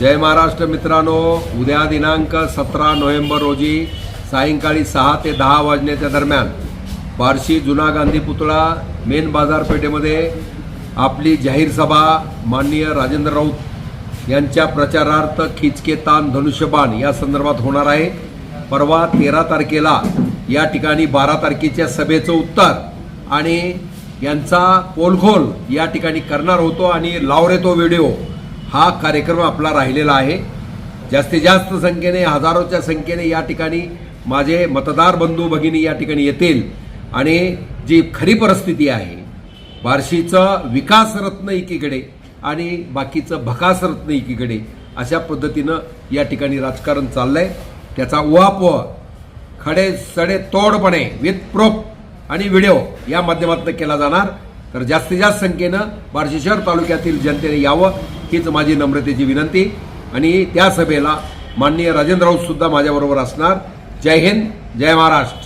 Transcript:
जय महाराष्ट्र मित्रांनो. उद्या दिनांक सतरा नोव्हेंबर रोजी सायंकाळी सहा ते दहा वाजण्याच्या दरम्यान बार्शी जुना गांधी पुतळा मेन बाजारपेठेमध्ये आपली जाहीर सभा माननीय राजेंद्र राऊत यांच्या प्रचारार्थ खिचके ताण धनुष्यबाण या संदर्भात होणार आहे. परवा तेरा तारखेला या ठिकाणी बारा तारखेच्या सभेचं उत्तर आणि यांचा पोलखोल या ठिकाणी करणार होतो आणि लावरे तो व्हिडिओ हा कार्यक्रम आपला राहिलेला आहे. जास्तीत जास्त संख्येने हजारोच्या संख्येने या ठिकाणी माझे मतदार बंधू भगिनी या ठिकाणी येतील. आणि जी खरी परिस्थिती आहे बार्शीचं विकास रत्न एकीकडे आणि बाकीचं भकासरत्न एकीकडे अशा पद्धतीनं या ठिकाणी राजकारण चाललंय. त्याचा उहापोह खडे सडे तोडपणे विथ प्रोप आणि व्हिडिओ या माध्यमातून केला जाणार. तर जास्तीत जास्त संख्येनं बार्शी शहर तालुक्यातील जनतेने यावं. हीच माझी नम्रतेची विनंती. आणि त्या सभेला माननीय राजेंद्र राऊतसुद्धा माझ्याबरोबर असणार. जय हिंद जय महाराष्ट्र.